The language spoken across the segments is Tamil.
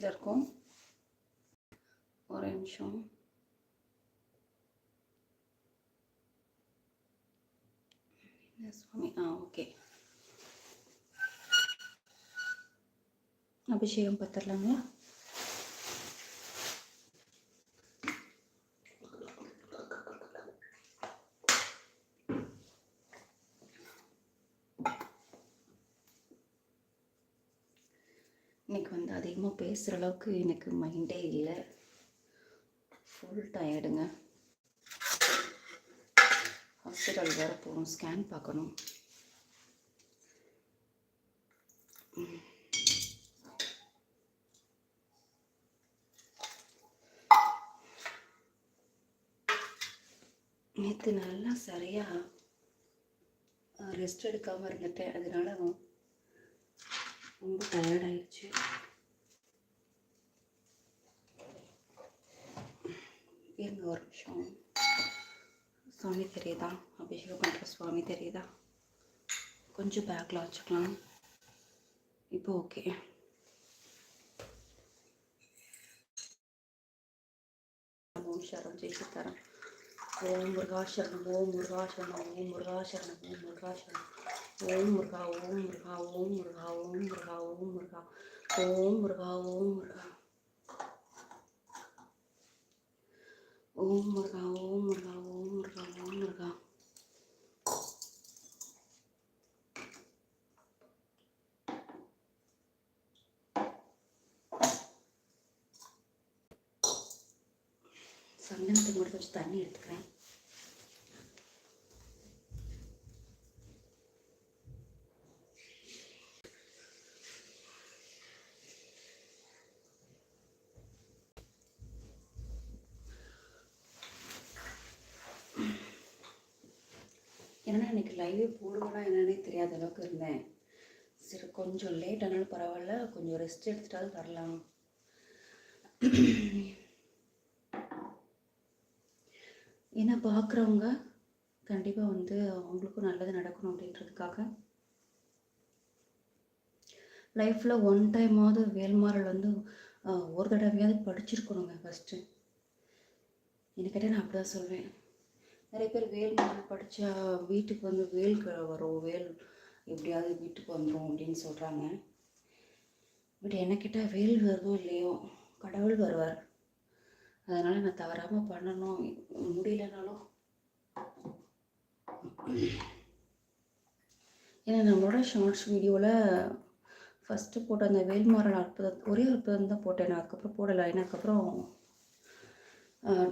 சைஸில் இருக்கும் ஒரு நிமிஷம். சுவாமி? ஆ ஓகே. அபிஷேகம் பார்த்துடலாங்களா இன்னைக்கு வந்து அதிகமாக பேசுகிற அளவுக்கு எனக்கு மைண்டே இல்லை. ஃபுல் டயர்டுங்க ஹாஸ்பிட்டல் வேறு போகணும் ஸ்கேன் பார்க்கணும். நேற்று நல்லா சரியாக ரெஸ்ட் எடுக்காமல் இருந்துட்டேன். அதனால ரொம்ப டயர்டாயிடுச்சு இருங்க ஒரு நிமிஷம் சுவாமி தெரியுதா? அபிஷேகம் பண்ணுற சுவாமி தெரியுதா? கொஞ்சம் பேக்கில் வச்சுக்கலாம். இப்போ ஓகே ஓம் சரம் ஜெய் தரம் ஓம் முருகாசரணம் ஓம் முருகாசரணம் ஓம் முருகாசரணம் ஓம் முருகாசரணம் ஓம் முருகா ஓம் முருகா ஓம் முருகா ஓம் முருகா ஓம் முருகா. ஓம் முருகா ஓம் முருகா. ஓம் முருகா ஓம் முருகா ஓம் முருகா ஓம் முருகா. சந்தனத்துக்கு மட்டும் கொஞ்சம் தண்ணி எடுத்துக்கிறேன். ஏன்னா இன்றைக்கி லைவே போடுவேனா என்னன்னே தெரியாத அளவுக்கு இருந்தேன். சரி கொஞ்சம் லேட் ஆனாலும் பரவாயில்ல கொஞ்சம் ரெஸ்ட் எடுத்துட்டாலும் வரலாம். ஏன்னா பார்க்குறவங்க கண்டிப்பாக வந்து அவங்களுக்கும் நல்லது நடக்கணும் அப்படின்றதுக்காக. லைஃப்பில் ஒன் டைமாவது வேல்மாறல் வந்து ஒரு தடவையாவது படிச்சிருக்கணுங்க ஃபஸ்ட்டு எனக்கு கேட்டால் நான் அப்படி தான் சொல்வேன். நிறைய பேர் வேல்மாறல் படித்தா வீட்டுக்கு வந்து வேல் வரும் வேல் எப்படியாவது வீட்டுக்கு வந்துடும் அப்படின்னு சொல்கிறாங்க பட் என்ன கேட்டால் வேல் வருதோ இல்லையோ கடவுள் வருவார். அதனால் நான் தவறாமல் பண்ணணும். முடியலனாலும். ஏன்னா நம்மளோட ஷார்ட்ஸ் வீடியோவில் ஃபஸ்ட்டு போட்ட அந்த வேல்மாரல் அற்புதம் ஒரே அற்புதம் தான் போட்டேன். நான் அதுக்கப்புறம் போடலை. ஏன்னா அதுக்கப்புறம்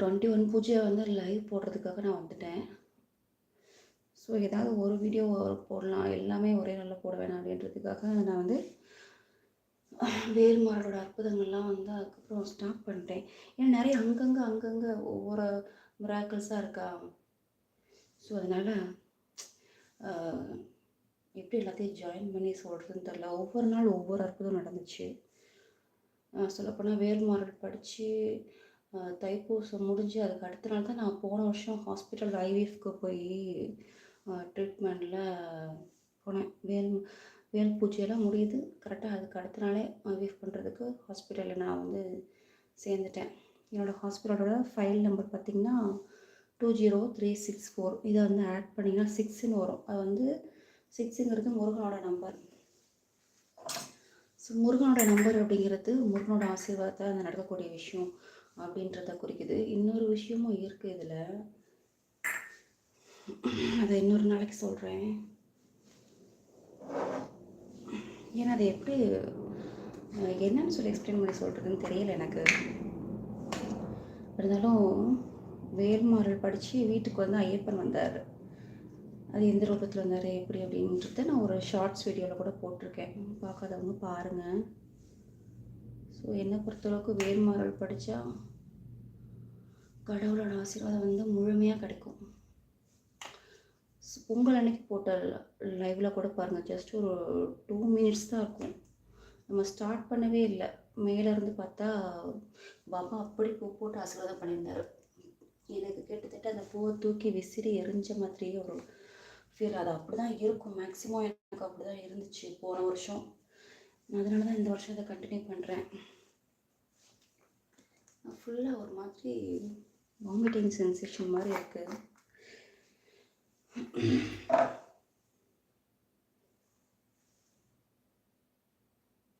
டுவெண்ட்டி ஒன் பூஜையை வந்து லைவ் போடுறதுக்காக நான் வந்துட்டேன். ஸோ ஏதாவது ஒரு வீடியோ போடலாம். எல்லாமே ஒரே நாளில் போட வேணாம் அப்படின்றதுக்காக நான் வந்து வேல்மாரோட அற்புதங்கள்லாம் வந்து அதுக்கப்புறம் ஸ்டாப் பண்ணிட்டேன். ஏன்னா நிறைய அங்கங்கே அங்கங்கே ஒவ்வொரு மிராக்கிள்ஸாக இருக்கா? ஸோ அதனால் எப்படி எல்லாத்தையும் ஜாயின் பண்ணி சொல்கிறதுன்னு தெரில ஒவ்வொரு நாள் ஒவ்வொரு அற்புதம் நடந்துச்சு. சொல்லப்போனால் வேல்மாரல் படித்து தைப்பூசம் முடிஞ்சு அதுக்கு அடுத்த நாள் தான் நான் போன வருஷம் ஹாஸ்பிட்டல் ஐவிஎஃப்க்கு போய் ட்ரீட்மெண்ட்டில் போனேன். வேல் வேல் பூஜையெல்லாம் முடியுது. கரெக்டாக அதுக்கு அடுத்த நாளே ஐவிஎஃப் பண்ணுறதுக்கு ஹாஸ்பிட்டலில் நான் வந்து சேர்ந்துட்டேன். என்னோடய ஹாஸ்பிட்டலோட ஃபைல் நம்பர் பார்த்திங்கன்னா two zero three six four இதை வந்து ஆட் பண்ணிங்கன்னா சிக்ஸுன்னு வரும். அது வந்து சிக்ஸுங்கிறது முருகனோட நம்பர் ஸோ முருகனோட நம்பர் அப்படிங்கிறது முருகனோட ஆசீர்வாதத்தை அந்த நடக்கக்கூடிய விஷயம். அப்படின்றத குறிக்குது. இன்னொரு விஷயமும் இருக்குது இதில். அதை இன்னொரு நாளைக்கு சொல்கிறேன் ஏன்னா அதை எப்படி என்னன்னு சொல்லி எக்ஸ்பிளைன் பண்ணி சொல்கிறதுன்னு தெரியல எனக்கு. இருந்தாலும் வேல்மாறல் படித்து வீட்டுக்கு வந்து ஐயப்பன் வந்தார். அது எந்த ரூபத்தில் வந்தார் எப்படி அப்படின்றத நான் ஒரு ஷார்ட்ஸ் வீடியோவில் கூட போட்டிருக்கேன். பார்க்காதவங்க பாருங்கள் ஸோ என்னை பொறுத்தளவுக்கு வேல்மாறல் படித்தா கடவுளோட ஆசீர்வாதம் வந்து முழுமையாக கிடைக்கும். பொங்கல் அன்னைக்கு போட்ட லைவில் கூட பாருங்கள் ஜஸ்ட் ஒரு டூ மினிட்ஸ் தான் இருக்கும். நம்ம ஸ்டார்ட் பண்ணவே இல்லை. மேலே இருந்து பார்த்தா பாபா அப்படி பூ போட்டு ஆசீர்வாதம் பண்ணியிருந்தாரு. எனக்கு கிட்டத்தட்ட அந்த பூவை தூக்கி விசிறி எரிஞ்ச மாதிரியே ஒரு ஃபீல் அது அப்படி தான் இருக்கும். மேக்ஸிமம் எனக்கு அப்படி தான் இருந்துச்சு போன வருஷம். அதனால தான் இந்த வருஷம் இதை கண்டினியூ பண்ணுறேன் ஃபுல்லாக ஒரு மாதிரி வாமிட்டிங் சென்சேஷன் மாதிரி இருக்குது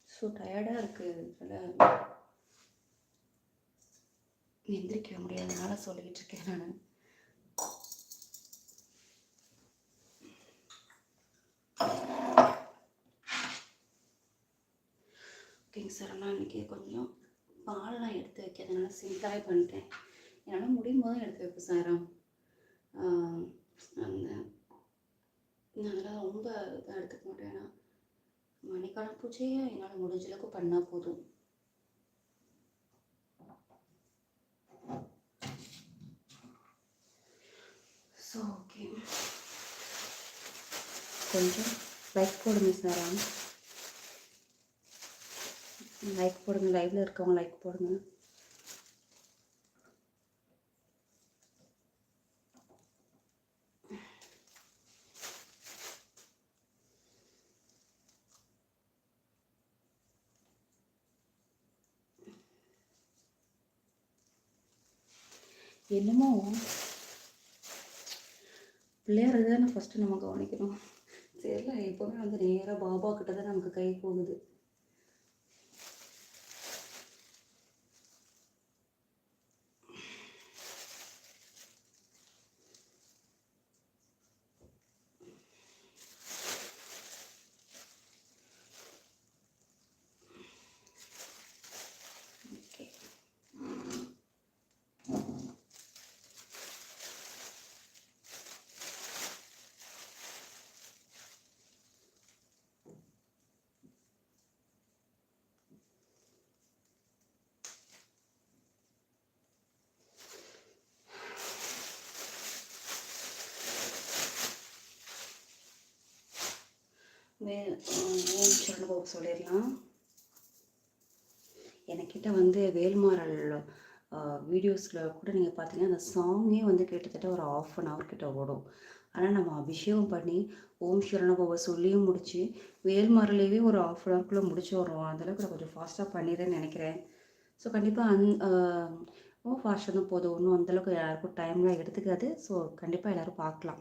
ஸோ டயர்டாக இருக்குது அதனால் எந்திரிக்க முடியாதனால சொல்லிக்கிட்டு இருக்கேன் நான். ஓகேங்க சார் ஆனால் இன்றைக்கி கொஞ்சம் பால்லாம் எடுத்து வைக்கிறதுனால சிம்பிளாகவே பண்ணிட்டேன். என்னால் முடியும் போது எடுத்து வைப்பேன் சார் அந்த அதெல்லாம் ரொம்ப இதாக எடுத்துக்க மாட்டேன் ஏன்னா மணிக்கான பூஜையை என்னால் முடிஞ்ச அளவுக்கு பண்ணால் போதும். ஸோ ஓகே கொஞ்சம் லைக் போடுங்க சார் லைக் போடுங்க லைவில் இருக்கவங்க லைக் போடுங்க. என்னமோ? பிள்ளையார் தானே ஃபஸ்ட்டு நம்ம கவனிக்கணும். தெரியல எப்போவுமே வந்து நேராக பாபா கிட்ட தான் நமக்கு கை போகுது ஓகே வே ஓம் சரணபாபு சொல்லிடலாம். எனக்கிட்ட வந்து வேல்மாறல் வீடியோஸில் கூட நீங்கள் பார்த்தீங்கன்னா அந்த சாங்கே வந்து கிட்டத்தட்ட ஒரு ஆஃப் அன் ஹவர் கிட்ட ஓடும். ஆனால் நம்ம அபிஷேகம் பண்ணி ஓம் சரணபாபா சொல்லியும் முடிச்சு வேல்மாரலையே ஒரு ஆஃப் அன் ஹவர்க்குள்ளே முடிச்சு வருவோம். அந்தளவுக்கு நான் கொஞ்சம் ஃபாஸ்ட்டாக பண்ணிடுறேன்னு நினைக்கிறேன். ஸோ கண்டிப்பாக அந் ரொம்ப ஃபாஸ்ட்டாக தான் போதும். ஒன்றும் அந்தளவுக்கு யாருக்கும் டைம்லாம் எடுத்துக்காது. ஸோ கண்டிப்பாக எல்லோரும் பார்க்கலாம்.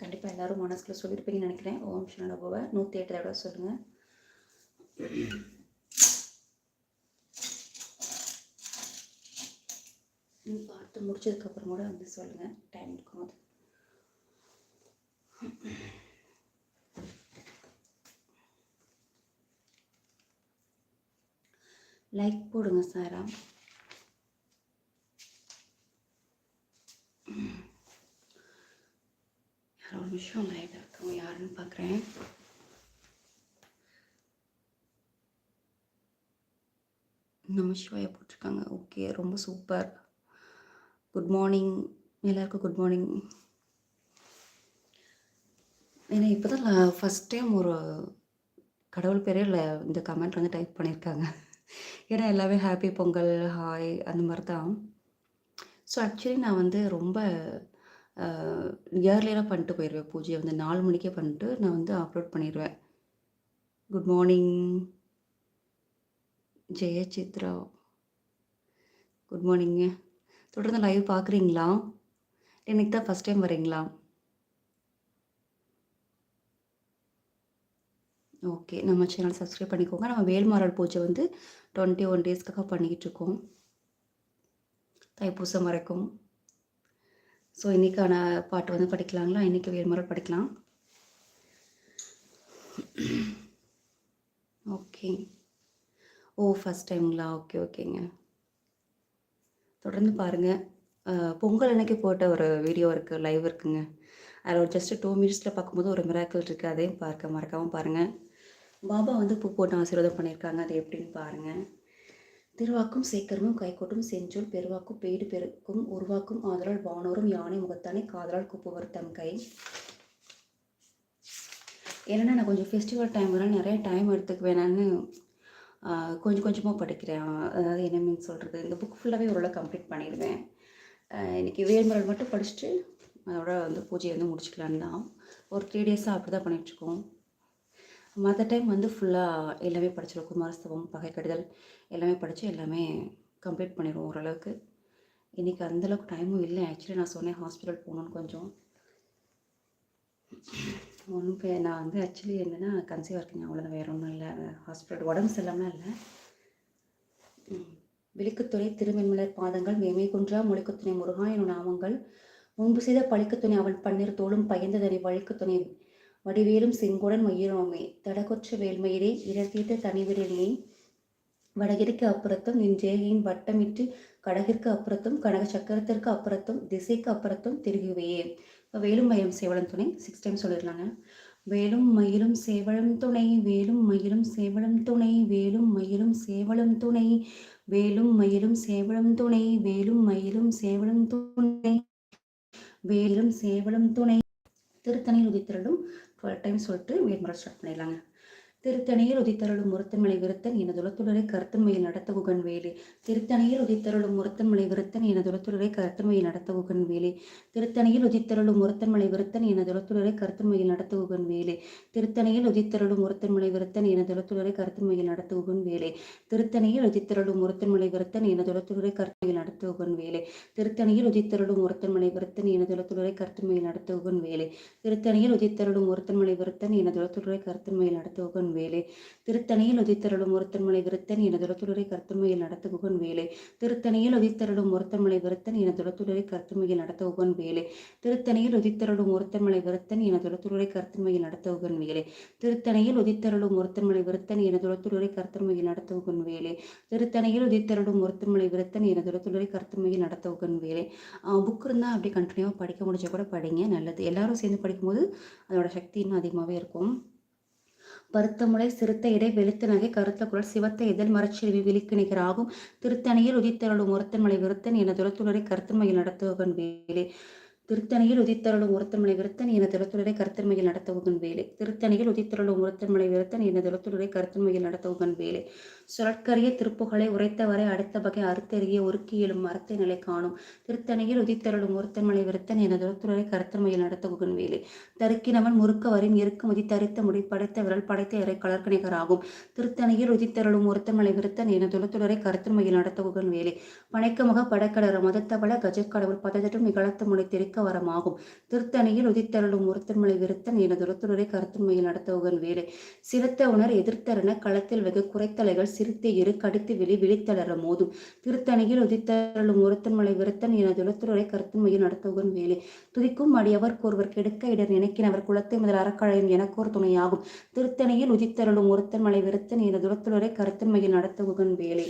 கண்டிப்பாக எல்லோரும் மனசில் சொல்லியிருப்பீங்கன்னு நினைக்கிறேன். ஓம் சரணபவ நூற்றி எட்டு தடவை சொல்லுங்கள் பார்த்து முடிச்சதுக்கப்புறம் கூட வந்து சொல்லுங்கள் டைம் இருக்கும்போது லைக் போடுங்க சாரா. நிமிஷம் லைவில் இருக்கவங்க யாருன்னு பார்க்குறேன் நமசிவாய போட்டிருக்காங்க ஓகே ரொம்ப சூப்பர் குட் மார்னிங் எல்லாருக்கும் குட் மார்னிங் ஏன்னா இப்போ தான் ஃபஸ்ட் டைம் ஒரு கடவுள் பேரே இல்லை இந்த கமெண்ட் வந்து டைப் பண்ணியிருக்காங்க ஏன்னா எல்லாமே ஹாப்பி பொங்கல் ஹாய் அந்த மாதிரி தான் ஸோ ஆக்சுவலி நான் வந்து ரொம்ப இயர்லியராக பண்ணிட்டு போயிடுவேன் பூஜையை வந்து நாலு மணிக்கே பண்ணிட்டு நான் வந்து அப்லோட் பண்ணிடுவேன் குட் மார்னிங் ஜெய சித்ரா. குட் மார்னிங்க தொடர்ந்து லைவ் பார்க்குறீங்களா எனக்கு தான் ஃபஸ்ட் டைம் வரீங்களா ஓகே நம்ம சேனல் சப்ஸ்கிரைப் பண்ணிக்கோங்க. நம்ம வேல்மாரல் பூஜை வந்து டுவெண்ட்டி ஒன் டேஸ்க்காக பண்ணிக்கிட்டு இருக்கோம். தைப்பூசம் வரைக்கும். ஸோ இன்றைக்கான பாட்டு வந்து படிக்கலாங்களா? இன்றைக்கி வேறுமுறை படிக்கலாம். ஓகே ஓ ஃபஸ்ட் டைம்ங்களா ஓகே ஓகேங்க தொடர்ந்து பாருங்கள் பொங்கல் அன்னைக்கு போட்ட ஒரு வீடியோ இருக்குது லைவ் இருக்குங்க. அதில் ஒரு ஜஸ்ட்டு டூ மினிட்ஸில் பார்க்கும்போது ஒரு மிராக்கிள் இருக்குது அதையும் பார்க்க மறக்காமல் பாருங்கள் பாபா வந்து பூ போட்டு ஆசீர்வாதம் பண்ணியிருக்காங்க. அது எப்படின்னு பாருங்கள் திருவாக்கும் சேக்கரமும் கைகோட்டும் செஞ்சொல் பெருவாக்கும் பேடு பெருக்கும் உருவாக்கும் ஆதலால் வானோரும் யானை முகத்தானே காதலால் கூப்புவர் தம் கை. ஏன்னா நான் கொஞ்சம் ஃபெஸ்டிவல் டைம்லாம் நிறைய டைம் எடுத்துக்க வேணான்னு கொஞ்சம் கொஞ்சமாக படிக்கிறேன். அதாவது என்ன மீன் சொல்கிறது இந்த புக் ஃபுல்லாகவே ஓரளவு கம்ப்ளீட் பண்ணிடுவேன். இன்றைக்கி வேல்முறை மட்டும் படிச்சுட்டு அதோட வந்து பூஜையை வந்து முடிச்சுக்கலான்னு தான். ஒரு த்ரீ டேஸாக அப்படி தான் பண்ணிகிட்ருக்கோம் மற்ற டைம் வந்து ஃபுல்லாக எல்லாமே படிச்சிடும் குமாரஸ்தவம் பகைக்கடுதல் எல்லாமே படித்து எல்லாமே கம்ப்ளீட் பண்ணிடுவோம் ஓரளவுக்கு. இன்றைக்கி அந்தளவுக்கு டைமும் இல்லை. ஆக்சுவலி நான் சொன்னேன் ஹாஸ்பிட்டல் போகணுன்னு கொஞ்சம். ஒன்றும் பே நான் வந்து ஆக்சுவலி என்னென்னா கன்சீவ் இருக்கேன் அவ்வளோதான் வேறு ஒன்றும் இல்லை. ஹாஸ்பிட்டல் உடம்பு செல்லாமல் இல்லை. விழுக்குத்துறை திருமென்மலர் பாதங்கள் மேமை குன்றா மொழிக்குத்துணை முருகா எனும் நாமங்கள். முன்பு செய்த பழிக்குத்துணை அவள் பன்னீர் தோளும் பயந்ததனை வழிக்குத்துணை வடிவேலும் செங்கோடன் மயிரோமே தடகொற்ற வேல்மயிரே இடர்தீர்த்த தனிவிரலே வடகிற்கு அப்புறத்தும் நின் ஜேகையின் வட்டமிட்டு கடகிற்கு அப்புறத்தும் கனக சக்கரத்திற்கு அப்புறத்தும் திசைக்கு அப்புறத்தும் திருகுவையே. இப்போ வேலும் மயிலும் சேவலம் துணை. சிக்ஸ் டைம் சொல்லிடலாங்க. வேலும் மயிலும் சேவலம் துணை வேலும் மயிலும் சேவலம் துணை வேலும் மயிலும் சேவலம் துணை வேலும் மயிலும் சேவலம் துணை வேலும் மயிலும் சேவலம் துணை வேலும் சேவலம் துணை. திருத்தணியில் உதித்திரலும் டைம் சொல்லிட்டு வேட்முறை ஸ்டார்ட் பண்ணிடலாங்க. திருத்தணியில் உதித்தருளும் முருத்தன்மலை விருத்தன் எனதுலத்துடரை கருத்தமையில் நடத்த உகன் வேலி. திருத்தணியில் உதித்தருளும் முருத்தன்மலை விருத்தன் எனதுலத்துடரை கருத்தமையில் நடத்த உகன் வேலி. திருத்தணியில் உதித்தருளும் முருத்தன்மலை விருத்தன் எனதுலத்துடரை கருத்தமையில் நடத்த உகன் வேலி. திருத்தணியில் உதித்தருளும் முருத்தமலை விருத்தன் எனதுலத்துடரை கருத்தமையில் நடத்த உகன் வேலை. திருத்தணியில் உதித்தருளும் முருத்தமலை விருத்தன் எனதுலத்துடரை கருத்தமையில் நடத்த உகன் வேலை. திருத்தணியில் உதித்தருளும் முருத்தமலை விருத்தன் எனதுலத்துடரை கருத்தமையில் நடத்த உகன் வேலை. திருத்தணியில் உதித்தருளும் முருத்தன்மலை விருத்தன் எனதுலத்துடரை கருத்தமையில் நடத்த உகன் குகன் வேலை. திருத்தணியில் உதித்தருளும் ஒருத்தன்மலை விருத்தன் எனதுலத்துடரை கருத்துமையில் நடத்த குகன் வேலை. திருத்தணியில் உதித்தருளும் ஒருத்தன்மலை விருத்தன் எனதுலத்துடரை கருத்துமையில் நடத்த குகன் வேலை. திருத்தணியில் உதித்தருளும் ஒருத்தன்மலை விருத்தன் எனதுலத்துடரை கருத்துமையில் நடத்த குகன் வேலை. திருத்தணியில் உதித்தருளும் ஒருத்தன்மலை விருத்தன் எனதுலத்துடரை கருத்துமையில் நடத்த குகன் வேலை. திருத்தணியில் உதித்தருளும் ஒருத்தன்மலை விருத்தன் எனதுலத்துடரை கர்த்தமையில் நடத்த குகன் வேலை. புக் இருந்தால் அப்படி கண்டினியூவாக படிக்க முடிஞ்ச கூட படிங்க நல்லது. எல்லாரும் சேர்ந்து படிக்கும்போது அதோட சக்தி இன்னும் அதிகமாகவே இருக்கும். பருத்தமுளை சிறுத்த இடை வெளுத்த நகை கருத்த குரல் சிவத்த இதழ் மரச்செல்வி விழிக்கு நிகராகும்? திருத்தணியில் உதித்தருளும் ஒருத்தன்மலை விருத்தன் என துளத்துணரை கருத்தன்மையில் நடத்துவகன் வேலே. திருத்தணியில் உதித்தருளும் ஒருத்தன்மலை விருத்தன் என திறத்துடரை கருத்தன்மையில் நடத்துவகன் வேலை. திருத்தணியில் உதித்தருளும் ஒருத்தன்மலை விருத்தன் என திறத்துடரை கருத்தன்மையில் நடத்துவகன் வேலை. சுழற்கரிய திருப்புகளை உரைத்தவரை அடுத்த வகை அறுத்தறிய ஒருக்கி எழும் மரத்தை நிலை காணும். திருத்தணியில் உதித்தருளும் ஒருத்தன்மலை விருத்தன் என திறத்துடரை கருத்தமையில் நடத்த வேலை. தருக்கினவன் முறுக்க வரின் இறுக்கு தரித்த முடி படைத்த விரல் படைத்த இறை கலர்கணிகராகும் திருத்தணியில் உதித்தருளும் ஒருத்தன்மலை விருத்தன் என துளத்துடரை கருத்தமையில் நடத்த குகன்வேலி பனைக்கமுக படக்கடற மதத்தவள கஜக்கடவுள் பதஜட்டும் இகழத்து முனை தெரிக்க வரமாகும். திருத்தணியில் உதித்தருளும் ஒருத்தன்மலை விருத்தன் எனது உரத்துடரை கருத்துண்மையில் நடத்தவுகன் வேலை. சிறுத்த உணர் எதிர்த்தரன களத்தில் வெகு குறைத்தலைகள் சிறுத்தை இரு கடித்து வெளி விழித்தளர மோதும். திருத்தணியில் உதித்தருளும் ஒருத்தன்மலை விருத்தன் எனது உலத்துடரை கருத்துண்மையில் நடத்துவன் வேலை. துதிக்கும் அடியவர் ஒருவர் கெடுக்க இடர் நினைக்கினவர் குலத்தை முதல் அறக்கழையும் எனக்கோர் துணையாகும். திருத்தணியில் உதித்தருளும் ஒருத்தன்மலை விருத்தன் எனது உலத்துடரை கருத்தன்மையில் நடத்துவன் வேலை.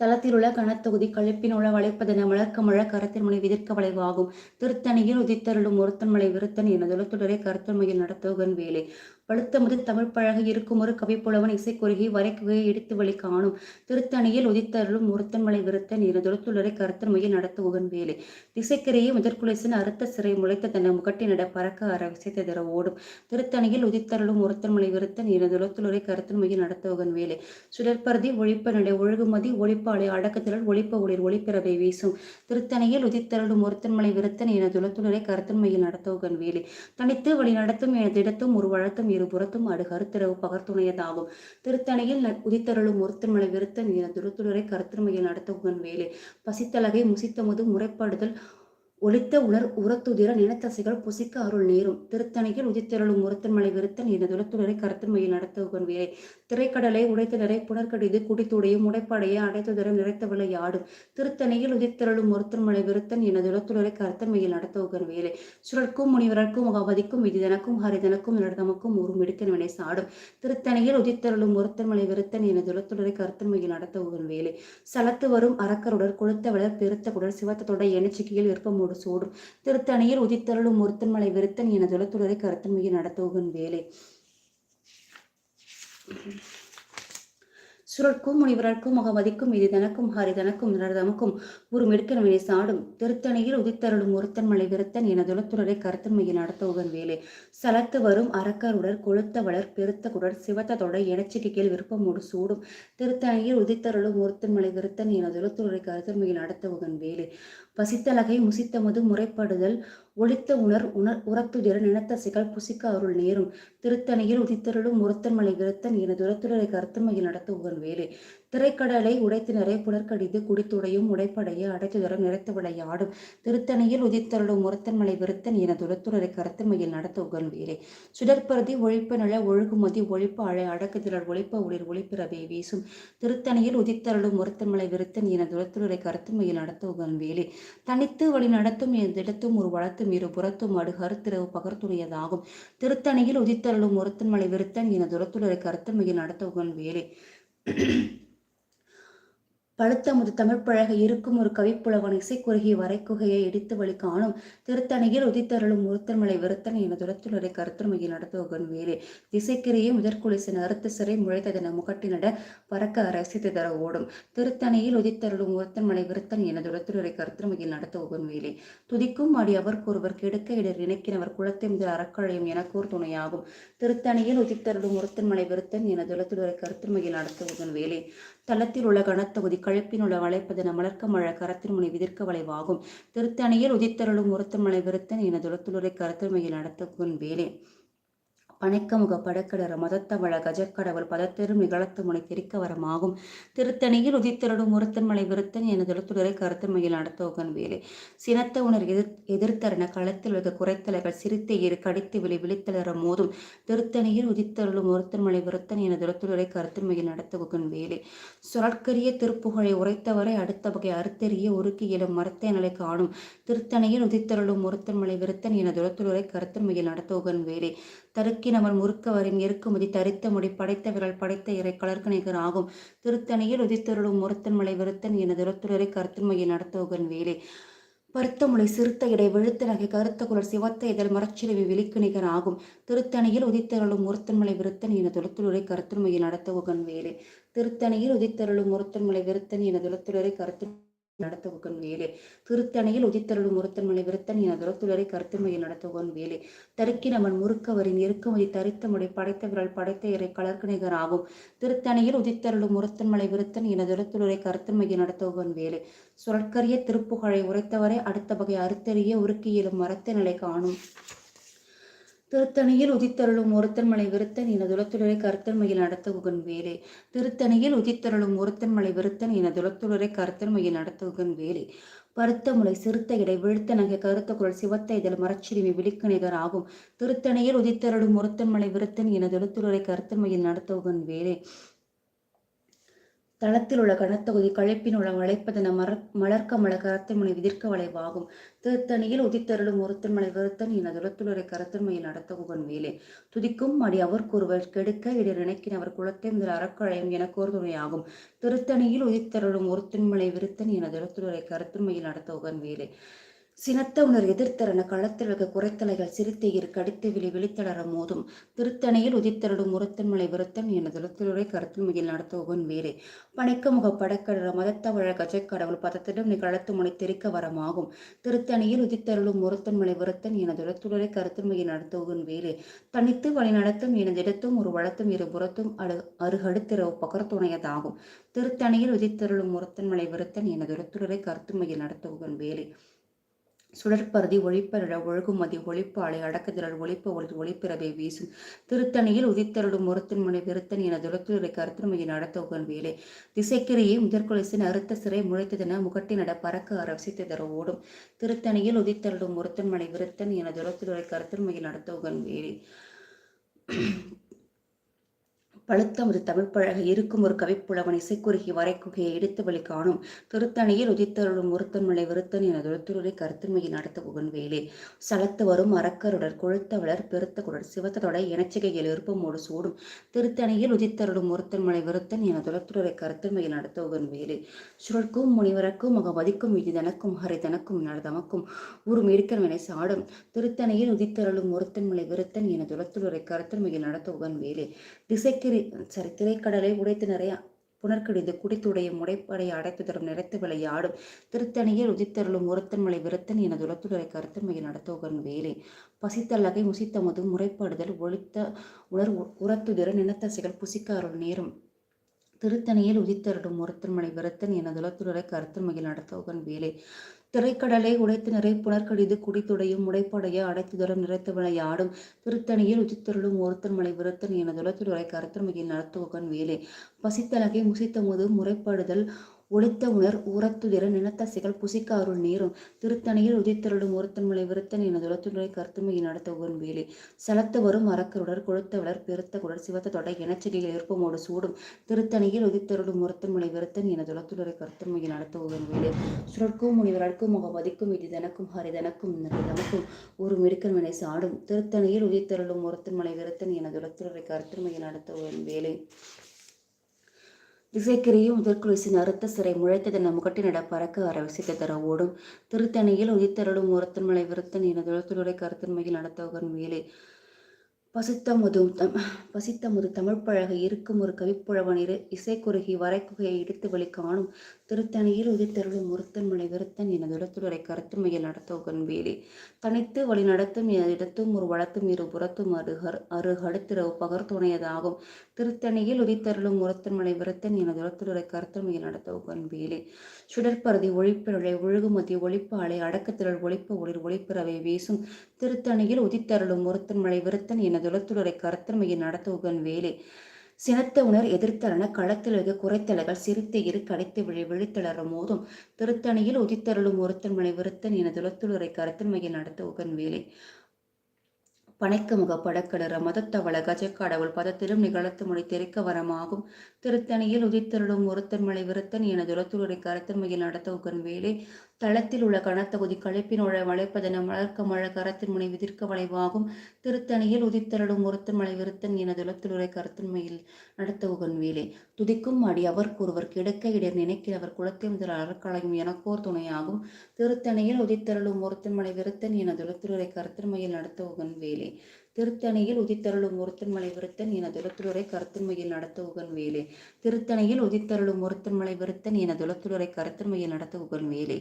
தளத்திலுள்ள கனத்தொகுதி கழிப்பினுள்ள வளைப்பதென மலர்க்கமழ கரத்தின்மலை விதிர்க்க வளைவாகும். திருத்தணியில் உதித்தருளும் ஒருத்தன்மலை விருத்தன் என துளத்துடரை கருத்தன்மையில் நடத்துவன் வேலை. பழுத்தமுது தமிழ் பழக இருக்கும் ஒரு கவிப்புலவன் இசைக்குறுகி வரைக்குகையை இடித்து வழி காணும். திருத்தணியில் உதித்தருளும் ஒருத்தன்மலை விருத்தன் என துளத்துடரை நடத்த நடத்துவகன் வேலை. திசைக்கரையே முதற்குலேசன் அறுத்த சிறை முளைத்த தன்னை முகட்டினிட பறக்க அற தவிர ஓடும். திருத்தணியில் உதித்தருளும் ஒருத்தன்மலை விருத்தன் என துளத்துடரை நடத்த உகன் வேலை. சுடற்பருதி ஒழிப்ப நடை ஒழுகுமதி ஒழிப்பாளை அடக்கத்திரள் ஒழிப்ப ஒளிர் ஒளிப்பிறவை வீசும். திருத்தணியில் உதித்தருளும் ஒருத்தன்மலை விருத்தன் என துளத்துடரை நடத்த உகன் வேலை. தனித்து வழி நடத்தும் என திடத்தும் ஒரு வழக்கம் இருபுறத்தும் அடு கருத்திரவு பகர்த்துணையதாகும். திருத்தணையில் உதித்தருளும் ஒருத்தமலை விருத்தன் என துளத்துடரை கருத்தன்மையில் நடத்துவகன் வேலை. பசித்தலகை முசித்தமுது முறைப்பாடுதல் ஒளித்த உலர் உரத்துதிர நினத்தசைகள் புசிக்க அருள் நேரும். திருத்தணியில் உதித்திரளும் உரத்தன்மலை விருத்தன் என துளத்துடரை கருத்தன்மையில் நடத்துகன் வேலை திரைக்கடலை உடைத்தலரை புனர்கடிது குடித்துடையும் உடைப்படைய அடைத்துதர நிறைத்தவளை ஆடும் திருத்தணியில் உதித்திரளும் ஒருத்தன்மலை விருத்தன் என துளத்துடரை கருத்தன்மையில் நடத்துகன் வேலை சுழற்கும் முனிவரர்க்கும் முகவதிக்கும் விதிதனக்கும் ஹரிதனக்கும் நடதமக்கும் ஒரு மிடுக்கன் வினை சாடும். திருத்தணியில் உதித்தருளும் ஒருத்தன்மலை விருத்தன் என துளத்துடரை கருத்தன்மையில் நடத்துகன் வேலை சலத்து வரும் அரக்கருடர் கொளுத்தவளர் பெருத்த குடர் சிவத்தத்தோட எண்ணச்சிக்கையில் விருப்பம் மூடு சோடும். திருத்தணியில் உதித்தருளும் ஒருத்தன்மலை விருத்தன் என துளத்துடரை கருத்தன்மையை நடத்துவன் வேலை. சுரற்கும் முனிவரற்கும் முகமதிக்கும் இது தனக்கும் ஹரி தனக்கும் நிறதமக்கும் ஒரு மெடுக்கனவினை சாடும். திருத்தணியில் உதித்தருளும் ஒருத்தன் மலை விருத்தன் என துளத்துடரை கருத்தன்மையில் வேலை. சலத்து வரும் அரக்கருடர் கொளுத்த வளர் பெருத்த குடர் சிவத்த தொடை எனச்சிக்கு கீழ் விருப்பமோடு சூடும். திருத்தணியில் உதித்தருளும் ஒருத்தன் மலை விருத்தன் என துளத்துடரை கருத்தன்மையில் வேலை. பசித்தலகை முசித்தமது முறைப்படுதல் ஒளித்த உணர் உணர் உரத்துதிர நினத்தசைகள் புசிக்க அருள் நேரும். திருத்தணியில் உதித்தருளும் முருத்தன்மலை விருத்தன் என துரத்துடரை நடத்த உகன் வேலை. திரைக்கடலை உடைத்தினரை புலர்கடிது குடித்துடையும் உடைப்படையை அடைத்துதரம் நிறைத்து விளையாடும் திருத்தணியில் உதித்தருளும் முரத்தன்மலை விருத்தன் என துரத்துடரை நடத்த உகன் வேலை சுடற்பருதி ஒழிப்பு நில ஒழுகுமதி ஒழிப்பு அழை அடக்குதிரர் ஒழிப்ப ஒளிர் ஒளிப்பிறவை வீசும். திருத்தணியில் உதித்தருளும் முரத்தன்மலை விருத்தன் என துரத்துடரை நடத்த உகன் வேலை தனித்து வழி நடத்தும் எந்திடத்தும் ஒரு வளத்தும் இரு புறத்தும் அடு கருத்திரவு பகர்த்துடையதாகும் திருத்தணியில் உதித்தருளும் முரத்தன்மலை விருத்தன் என துரத்துடரை நடத்த உகன் வேலை பழுத்தமுது தமிழ்ப்பழக இருக்கும் ஒரு கவிப்புலவன் இசைக்குறுகி வரைக்குகையை இடித்து வழி காணும் திருத்தணியில் உதித்தருளும் முருத்தன்மலை விருத்தன் என துரத்துலரை கருத்துமையில் நடத்துவகன் வேறு. திசைக்கிரியை முதற்குலிசின் அறுத்து சிறை முளைத்ததென முகட்டினட பறக்க அரசித்து தர ஓடும். திருத்தணியில் உதித்தருளும் முருத்தன்மலை விருத்தன் என துரத்துலரை கருத்துமையில் நடத்துவகன் வேலே துதிக்கும் அடி அவர்க்கொருவர் கெடுக்க இடர் நினைக்கினவர் குளத்தை முதல் அறக்கழையும் எனக்கூர் துணையாகும். திருத்தணியில் உதித்தருளும் முருத்தன்மலை விருத்தன் என துரத்துலரை கருத்துமையில் நடத்துவகன் வேலே தளத்தில் உள்ள கனத்தொகுதி கழுப்பினுள்ள வளைப்பதென மலர்க்க மழ கரத்தின் முனை விதிர்க்க வளைவாகும். திருத்தணியில் உதித்தருளும் ஒருத்தமலை விருத்தன் என துளத்துளுரை கருத்தமையில் நடத்துகும் வேலை. பனைக்கமுக படக்கடர மதத்தவள கஜக்கடவுள் பதத்தெரும் நிகழத்து முனை திரிக்கவரமாகும் திருத்தணியில் உதித்திரடும் ஒருத்தன்மலை விருத்தன் என எழுத்துடரை கருத்தமையில் நடத்தோகன் வேலை. சினத்த உணர் எதிர் எதிர்த்தரன களத்தில் வைக்க குறைத்தலைகள் சிரித்த இரு கடித்து விழி விழித்தளர மோதும். திருத்தணியில் உதித்தருளும் ஒருத்தன்மலை விருத்தன் என எழுத்துடரை கருத்தமையில் நடத்தோகன் வேலை. சுரட்கரிய திருப்புகழை உரைத்தவரை அடுத்த வகை அறுத்தெறிய உருக்கி மரத்தை நிலை காணும். திருத்தணியில் உதித்தருளும் ஒருத்தன்மலை விருத்தன் என துளத்துடரை கருத்தமையில் நடத்தோகன் வேலை. தருக்கினவன் முறுக்கவரின் எருக்குமதி தரித்த முடி படைத்த விரல் படைத்த இறை கலர்க்கு நிகர் ஆகும். திருத்தணியில் உதித்தருளும் முருத்தன் மலை விருத்தன் என துரத்துரை கருத்தன்மையை நடத்துவகன் வேலை. பருத்தமுளை சிறுத்த இடை வெளுத்த நகை கருத்த குலர் சிவத்த இதழ் மரச்சிறுவி விழிக்கு நிகர் ஆகும். திருத்தணியில் உதித்தருளும் முருத்தன்மலை விருத்தன் என துளத்துரை கருத்தன்மையை நடத்துவகன் வேலை. திருத்தணியில் உதித்தருளும் முருத்தன்மலை விருத்தன் என துளத்துரை கருத்து நடத்துவகன் வேலை. திருத்தணியில் உதித்தருளும் முருத்தன்மலை விருத்தன் என துரத்துலரை கருத்துமையில் நடத்துவகன் வேலை. தருக்கினவன் முறுக்கவரின் இறுக்குமதி தரித்தமுடை படைத்த விரல் படைத்த இறை கலர்க்கு ஆகும். திருத்தணியில் உதித்தருளும் முருத்தன்மலை விருத்தன் என துரத்துலரை கருத்துமையில் நடத்துகன் வேலை. சுரற்கரிய திருப்புகழை உரைத்தவரை அடுத்த வகை அறுத்தறிய உருக்கியிலும் மரத்த நிலை காணும். திருத்தணியில் உதித்தருளும் ஒருத்தன்மலை விருத்தன் என துளத்துலரை கருத்தன்மையில் நடத்துகுகன் வேலை. திருத்தணியில் உதித்தருளும் ஒருத்தன்மலை விருத்தன் என துளத்துலரை கருத்தன்மையில் நடத்துகுகன் வேலை. பருத்த முளை சிறுத்த இடை விழுத்த நகை கருத்த குரல் சிவத்த இதழ் மரச்சிறுமி விழிக்கு நிகர் ஆகும். திருத்தணியில் உதித்தருளும் ஒருத்தன்மலை விருத்தன் என துளத்துலரை கருத்தன்மையில் நடத்துகுகன் வேலை. தளத்தில் உள்ள கனத்தொகுதி களைப்பின் உள்ள வளைப்பதன மர மலர்க்க மல கரத்தன்மனை விதிர்க்க வளைவாகும். திருத்தணியில் உதித்தருளும் ஒருத்தன்மலை வெறுத்தன் என துளத்துளரை கரத்தன்மையில் நடத்த குகன் வேலே. துதிக்கும் அடி அவர்கொருவர் கெடுக்க இட அவர் குலத்தை முதல் அறக்கழையும் என கோர்துணையாகும் திருத்தணியில் உதித்தருளும் ஒருத்தன்மலை விருத்தன் என துளத்துளரை கரத்தன்மையில் நடத்த உகன் வேலே. சினத்த உணர் எதிர்த்தரன களத்தில் குறைத்தலைகள் சிரித்த இரு கடித்து விழி விழித்தளர மோதும். திருத்தணியில் உதித்தருடும் முரத்தன்மலை விருத்தன் என துளத்திலுரை கருத்தில் மிகில் நடத்த உகன் வேறு. பனைக்க முக படக்கடற மதத்தவழ கஜக்கடவுள் பதத்திடம் நிகழத்து முனை தெரிக்க வரமாகும். திருத்தணியில் உதித்தருளும் முரத்தன்மலை விருத்தன் என துளத்துலரை கருத்தில் மிகில் நடத்த உகன் வேறு. தனித்து வழி நடத்தும் எனதிடத்தும் ஒரு வளத்தும் இரு புறத்தும் அடு அருகடுத்திரவு பகர்த்துணையதாகும் திருத்தணியில் உதித்தருளும் முரத்தன்மலை விருத்தன் என துளத்துலரை கருத்து மிகில் நடத்த உகன் வேலை சுடற்பருதி ஒழிப்பரிட ஒழுகுமதி ஒளிப்பாலை அடக்குதிரள் ஒளிப்ப ஒளி ஒளிப்பிறவை வீசும். திருத்தணியில் உதித்தருடும் முரத்தின் முனை விருத்தன் என துளத்துறை கருத்துமையை நடத்தோகன் வேலை திசைக்கிரியை முதற்கொலிசின் அறுத்த சிறை முளைத்ததென முகட்டினட பறக்க அரசித்ததர ஓடும். திருத்தணியில் உதித்தருடும் முரத்தன் மனை விருத்தன் என துளத்துறை கருத்துமையை நடத்தோகன் வேலை பழுத்தமது தமிழ்ப்பழக இருக்கும் ஒரு கவிப்புலவன் இசைக்குறுகி வரைக்குகையை இடித்து வழி காணும் திருத்தணியில் உதித்தருளும் ஒருத்தன்மலை விருத்தன் என துருத்துருளை கருத்தன்மையை நடத்த புகன்வேலே சலத்து வரும் அறக்கருடர் கொழுத்தவளர் பெருத்த குடர் சிவத்ததொடை இனச்சிகையில் விருப்பமோடு சூடும். திருத்தணியில் உதித்தருளும் ஒருத்தன்மலை விருத்தன் என துளத்துருளை கருத்தன்மையில் நடத்த புகன் சுழற்கும் முனிவரக்கும் மகமதிக்கும் இது தனக்கும் ஹரை தனக்கும் நடதமக்கும் உரும் சாடும். திருத்தணியில் உதித்தருளும் ஒருத்தன்மலை விருத்தன் என துளத்துருளை கருத்தன்மையில் நடத்த உகன் வேலே. திசைக்கு சரி திரைக்கடலை உடைத்து நிறைய புனர்கடிந்து குடித்துடைய முடைப்படை அடைத்து தரும் நிறைத்து விளையாடும் திருத்தணியில் உதித்தருளும் உரத்தன்மலை விரத்தன் என துளத்துடரை கருத்தன்மையில் நடத்துவகன் வேலை. பசித்தல்லகை முசித்தமது முறைப்பாடுதல் ஒழித்த உணர் உரத்துதிர நினத்தசைகள் புசிக்க அருள் நேரும். திருத்தணியில் உதித்தருடும் முரத்தன்மலை விரத்தன் என துளத்துடரை கருத்தன்மையில் நடத்துவகன் வேலை. திரைக்கடலை உடைத்து நிறை புனர்கடிது குடித்துடையும் முடைப்படைய அடைத்துதரம் நிறைத்து விளையாடும் திருத்தணியில் உச்சித்தருளும் ஒருத்தன் மலை விருத்தன் என துளத்துறை கருத்தன்மையில் நடத்துவகன் வேலை. பசித்தலகை முசித்தமுது முறைப்படுதல் ஒளித்த உணர் உரத்துதிர நினத்தசைகள் புசிக்க அருள் நேரும். திருத்தணியில் உதித்தருளும் ஒருத்தன்மலை விருத்தன் என துளத்துணை கருத்துமையை நடத்த உகன் வேலை. சலத்து வரும் மரக்கருடர் கொழுத்தவளர் பெருத்த குடர் சிவத்த தொடை எனச்சிகையில் ஏற்பமோடு சூடும். திருத்தணியில் உதித்தருளும் ஒருத்தன்மலை விருத்தன் என துளத்துறை கருத்துமையை நடத்த உகன் வேலை. சுழற்கும் முனிவரற்கும் முகபதிக்கும் இது தனக்கும் ஹரிதனக்கும் தனக்கும் ஒரு மிடுக்கன் வினை சாடும். திருத்தணியில் உதித்தருளும் ஒருத்தன்மலை விருத்தன் என துளத்துறை கருத்துமையை நடத்த உகன் வேலை. இசைக்கிரியும் முதற்குலிசின் அறுத்த சிறை முளைத்ததென முகட்டினிட பறக்க தர ஓடும் திருத்தணியில் உதித்தருளும் ஒருத்தன்மலை விருத்தன் என துளத்துடைய கருத்தன்மையில் நடத்தவகன் வேலை. பசித்த முதும் தம் பசித்த முது தமிழ் இருக்கும் ஒரு கவிப்புழவன் இரு. இசை குறுகி வரைக்குகையை இடித்து வழி காணும் திருத்தணியில் உதித்தருளும் முருத்தன் மலை விருத்தன் எனது இடத்துடரை கருத்துமையில் நடத்த உகன் வேலி தனித்து வழி நடத்தும் இடத்தும் ஒரு வளத்தும் இரு புறத்தும் அருகர் அருகடுத்திரவு பகர்த்துணையதாகும் திருத்தணியில் உதித்தருளும் முருத்தன் மலை விருத்தன் எனது இடத்துடரை கருத்துமையில் நடத்த உகன் வேலி சுடற்பருதி ஒழிப்பிழை ஒழுகுமதி ஒளிப்பாலை அடக்கத்திரள் ஒழிப்பு ஒளிர் ஒளிப்பிறவை வீசும். திருத்தணியில் உதித்தருளும் முருத்தன் மலை விருத்தன் எனது துளத்துடரை கருத்தன்மையை நடத்த உகன் வேலை சினத்த உணர் எதிர்த்தரன களத்திலகு வைக்க குறைத்தலைகள் சிரித்த இரு கடைத்து விழி விழித்தளர மோதும். திருத்தணியில் உதித்தருளும் ஒருத்தன் மனை விருத்தன் என துளத்துளுரை கருத்தன் மையில் நடத்த உகன் வேலை. பனைக்கமுக படக்கடற மதத்தவள கஜக்கடவுள் பதத்திலும் நிகழத்து மொழி தெரிக்க வரமாகும். திருத்தணியில் உதித்தருளும் ஒருத்தன் மலை விருத்தன் என துரத்துறை கரத்தன்மையில் நடத்த உகன் வேலை. தளத்தில் உள்ள கனத்தகுதி களைப்பினோட வளைப்பதென மலர்க்க மழ கரத்தின் முனை விதிர்க்க வளைவாகும். திருத்தணியில் உதித்தருளும் ஒருத்தன் மலை விருத்தன் என துளத்திலுரை கருத்தன்மையில் நடத்துவுகன் வேலை. துதிக்கும் அடி அவர்க்கொருவர் கிடக்க இடர் நினைக்கிறவர் குளத்தை முதல் அறக்களையும் எனக்கோர் துணையாகும். திருத்தணியில் உதித்தருளும் ஒருத்தன் மலை விருத்தன் என துளத்திலுரை கருத்தன்மையில் நடத்த வேலை. திருத்தணியில் உதித்தருளும் ஒருத்தன்மலை விருத்தன் என துளத்துறை கருத்தன்மையில் நடத்த உகன் வேலை. திருத்தணியில் உதித்தருளும் ஒருத்தன்மலை விருத்தன் என துளத்துறை கருத்தன்மையில் நடத்த உகன் வேலை.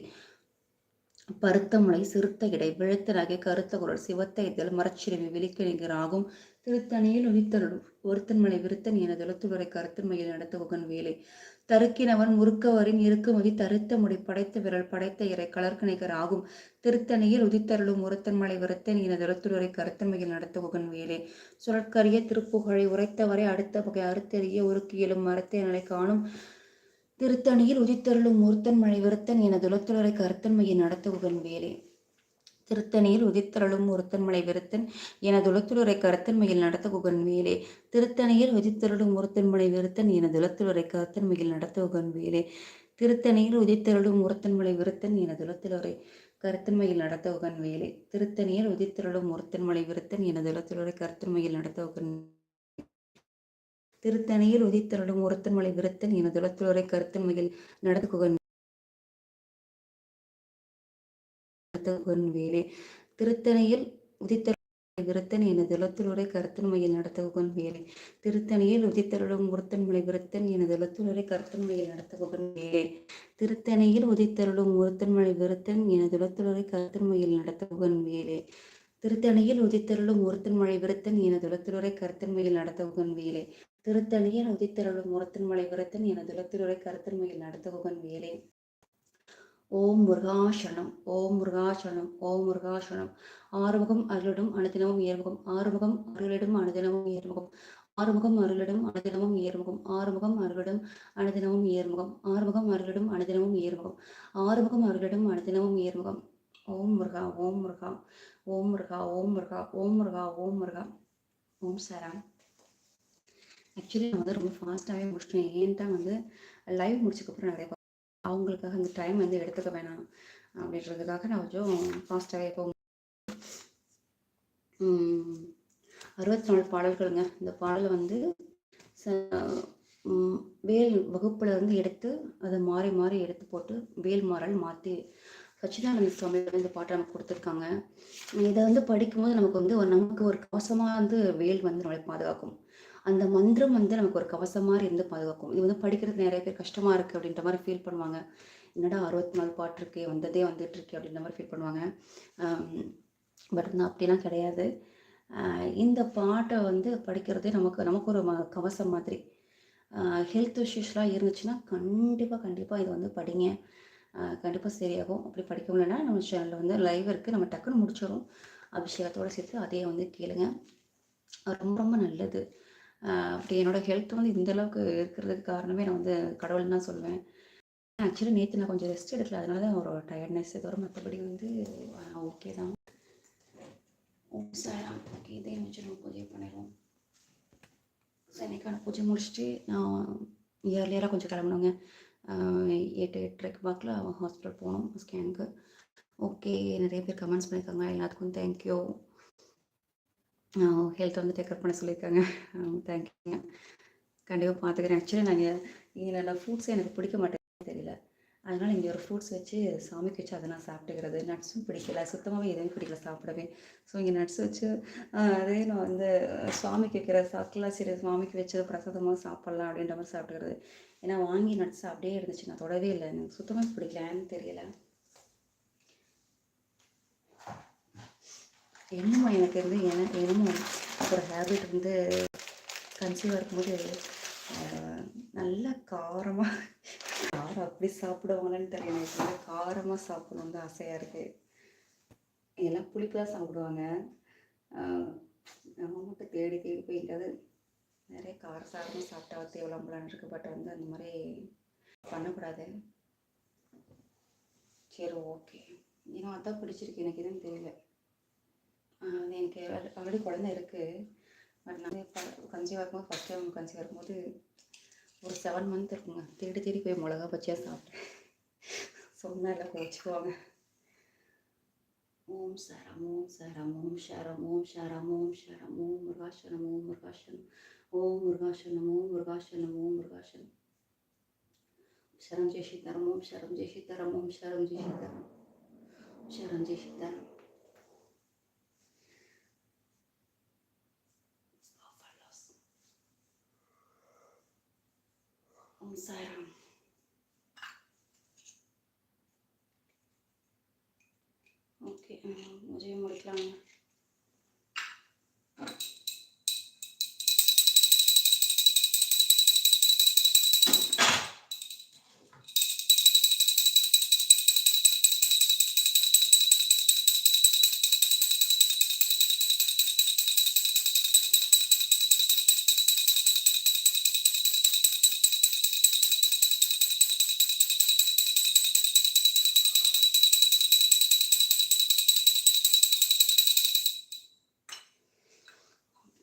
பருத்தமலை சிறுத்த இடை விழுத்த நகை கருத்த குரல் சிவத்த இதழ் மரச்சிறுமி விழிக்க நிகராகும் திருத்தணியில் உதித்தருளும் ஒருத்தன்மலை விருத்தன் என துளத்துறை கருத்தன்மையில் நடத்த உகன் வேலை. தருக்கினவன் முறுக்கவரின் இருக்குமதி தருத்த முடி படைத்த விரல் படைத்த இறை கலர்கணிகர் ஆகும். திருத்தணியில் உதித்தருளும் உரத்தன் மலை என தருத்துரை கருத்தன்மையில் நடத்த உகன் வேலை. சுழற்கரிய திருப்புகழை உரைத்தவரை அடுத்த வகை அறுத்தெறிய உருக்கியலும் மரத்தை நிலை காணும். திருத்தணியில் உதித்தருளும் ஒருத்தன் மழை விருத்தன் என துளத்துறை கருத்தன்மையை நடத்த உகன் வேலை. திருத்தணியில் உதித்தருளும் ஒருத்தன்மலை விருத்தன் எனதுலத்துளுரை கருத்தன்மையில் நடத்த குகன் வேலே. திருத்தணியில் உதித்தருளும் ஒருத்தன்மலை விருத்தன் எனதுலத்துளுரை கருத்தன்மையில் நடத்த குகன் வேலே. திருத்தணியில் உதித்தருளும் ஒருத்தன்மலை விருத்தன் எனதுலத்துளுரை கருத்தன்மையில் நடத்த உகன் வேலை. திருத்தணியில் உதித்தருளும் ஒருத்தன்மலை விருத்தன் எனதுலத்துளுரை கருத்தன்மையில் நடத்த உகன் திருத்தணியில் உதித்தருளும் ஒருத்தன்மலை விருத்தன் எனதுலத்துளுரை கருத்தன்மையில் நடத்த குகன் நடத்தகுகன் வேலே திருத்தணியில் உதித்த விருத்தன் என இலத்துலுரை கருத்தன்மையில் நடத்தகுகன் வேலை திருத்தணியில் உதித்தருளும் முருத்தன்மலை விருத்தன் என இலத்துலுரை கருத்தன்மையில் நடத்தகுகன் வேலை திருத்தணியில் உதித்தருளும் முருத்தன்மலை விருத்தன் என இலத்துலுரை கருத்தன்மையில் நடத்தகுகன் வேலை திருத்தணியில் உதித்தருளும் ஒருத்தன்மலை விருத்தன் என இலத்துலுரை கருத்தன்மையில் நடத்தகுகன் வேலை திருத்தணியில் உதித்தருளும் ஒருத்தன்மலை விருத்தன் எனது இலத்துலுரை கருத்தன்மையில் நடத்தகுகன் வேலை ஓம் முருகாசனம் ஓம் முருகாசனம் ஓம் முருகாசனம் ஆறுமுகம் அருளிடும் அனுதினமும் ஏர்முகம் ஆறுமுகம் அருளிடும் அனுதினமும் ஏர்முகம் ஆறுமுகம் அருளிடும் அனுதினமும் ஏர்முகம் ஆறுமுகம் அருளிடும் அனுதினமும் ஏர்முகம் ஆறுமுகம் அருளிடும் அனுதினமும் ஏர்முகம் ஆறுமுகம் அருளிடும் அனுதினமும் ஏர்முகம் ஓம் முருகா ஓம் முருகா. ஓம் முருகா ஓம் முருகா. ஓம் முருகா ஓம் முருகா. ஓம் சரம் ஆக்சுவலி நான் வந்து ரொம்ப ஃபாஸ்ட்டாகவே முடிச்சிட்டேன் ஏன்ட்டா வந்து லைவ் முடிச்சக்கப்புறம் நிறைய அவங்களுக்காக அந்த டைம் வந்து எடுத்துக்க வேணாம் அப்படின்றதுக்காக நான் கொஞ்சம் ஃபாஸ்ட்டாகவே போக அறுபத்தி நாலு பாடல்களுங்க. இந்த பாடலை வந்து வேல் வகுப்புல இருந்து எடுத்து அதை மாறி மாறி எடுத்து போட்டு வேல் மாறல் மாற்றி சச்சிதானந்த சுவாமி இந்த பாட்டை நமக்கு கொடுத்துருக்காங்க. இதை வந்து படிக்கும்போது நமக்கு வந்து நமக்கு ஒரு கவசமாக வந்து வேல் வந்து நம்மளை பாதுகாக்கும். அந்த மந்திரம் வந்து நமக்கு ஒரு கவசம் மாதிரி இருந்து பாதுகாக்கும் இது வந்து படிக்கிறது நிறைய பேர் கஷ்டமாக இருக்குது அப்படின்ற மாதிரி ஃபீல் பண்ணுவாங்க. என்னடா அறுபத்தி நாலு பாட்டுருக்கு வந்ததே வந்துட்டு இருக்கு அப்படின்ற மாதிரி ஃபீல் பண்ணுவாங்க. பட் நான் அப்படிலாம் கிடையாது. இந்த பாட்டை வந்து படிக்கிறதே நமக்கு நமக்கு ஒரு கவசம் மாதிரி. ஹெல்த் இஷ்யூஸ்லாம் இருந்துச்சுன்னா கண்டிப்பாக கண்டிப்பாக இது வந்து படிங்க. கண்டிப்பாக சரியாகும். அப்படி படிக்க முடியலன்னா நம்ம சேனலில் வந்து லைவ் இருக்குது நம்ம டக்குன்னு முடிச்சிடும் அபிஷேகத்தோடு சேர்த்து அதையே வந்து கேளுங்க. ரொம்ப ரொம்ப நல்லது. அப்படி என்னோடய ஹெல்த் வந்து இந்த அளவுக்கு இருக்கிறதுக்கு காரணமே நான் வந்து கடவுள் தான் சொல்லுவேன் ஆக்சுவலி நேற்று நான் கொஞ்சம் ரெஸ்ட் எடுக்கல. அதனால தான் ஒரு டயர்ட்னஸ் தவிர மற்றபடி வந்து ஓகே தான். சார் ஓகே இதே வச்சு பூஜை பண்ணிடுவோம். சென்னைக்கான பூஜை முடிச்சுட்டு நான் இயர்லியராக கொஞ்சம் கிளம்பணுங்க. எட்டு எட்டரைக்கு வாக்கில் ஹாஸ்பிட்டல் போகணும் ஸ்கேனுக்கு ஓகே நிறைய பேர் கமெண்ட்ஸ் பண்ணியிருக்காங்க. எல்லாத்துக்கும் தேங்க்யூ ஹெல்த் வந்து டேக்கப் பண்ண சொல்லியிருக்காங்க. தேங்க்யூங்க கண்டிப்பாக பார்த்துக்கிறேன் ஆக்சுவலி நாங்கள் இங்கே நான் ஃப்ரூட்ஸே எனக்கு பிடிக்க மாட்டேங்குது தெரியல. அதனால் இங்கே ஒரு ஃப்ரூட்ஸ் வச்சு சாமிக்கு வச்சு அதை நான் சாப்பிட்டுக்கிறது. நட்ஸும் பிடிக்கல. சுத்தமாகவே எதுவும் பிடிக்கல சாப்பிடவே. ஸோ இங்கே நட்ஸ் வச்சு அதே நான் வந்து சுவாமிக்கு வைக்கிற சாக்கெல்லாம் சரி சுவாமிக்கு வச்சது பிரசாதமாக சாப்பிட்லாம் அப்படின்ற மாதிரி சாப்பிட்டுக்கிறது. ஏன்னா வாங்கி நட்ஸ் அப்படியே இருந்துச்சு. நான் தொடவே இல்லை. எனக்கு சுத்தமாக பிடிக்கலன்னு தெரியல. என்னமோ எனக்கு வந்து எனக்கு என்னமோ ஒரு ஹேபிட் வந்து கன்சீவாக இருக்கும்போது நல்லா காரமாக காரம் அப்படி சாப்பிடுவாங்களான்னு தெரியல. எனக்கு வந்து காரமாக சாப்பிடணும்னு தான் ஆசையாக இருக்குது எல்லாம் புளிப்பு தான் சாப்பிடுவாங்க நம்ம மட்டும் தேடி தேடி போய் எங்கேயாவது நிறைய கார சாரமாக சாப்பிட்டா தேவலாம்பலான்னு இருக்குது பட் வந்து அந்த மாதிரி பண்ணக்கூடாது. சரி ஓகே ஏன்னா அதான் பிடிச்சிருக்கு. எனக்கு எதுவும் தெரியல. அது எனக்கு ஆல்ரெடி குழந்த இருக்குது பட் நான் கன்சீவ் ஆகும்போது ஃபஸ்ட் டைம் கன்சீவ் ஆகும்போது ஒரு செவன் மந்த் இருக்குங்க தேடி தேடி போய் மிளகா பச்சியாக சாப்பிட்டேன் சொன்னால் எல்லாம் கோச்சிக்குவாங்க ஓம் சரம் ஓம் சரம் ஓம் ஷரம் ஓம் ஷரம் ஓம் ஷரம் ஓம் முருகாசனம் ஓம் முருகாசனம் ஓம் முருகாசனம் ஓம் முருகாசனம் ஓம் முருகாசனம் शरण जय सीताराम ओम शरण जय सीताराम ओम शरण जय सीताराम शरण जय सीताराम ஓம் சாய்ராம் ஓகே உதவி முடிக்கலாங்க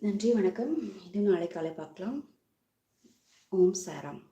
நன்றி வணக்கம். இன்னும் நாளை காலை பார்க்கலாம். ஓம் சாராம்.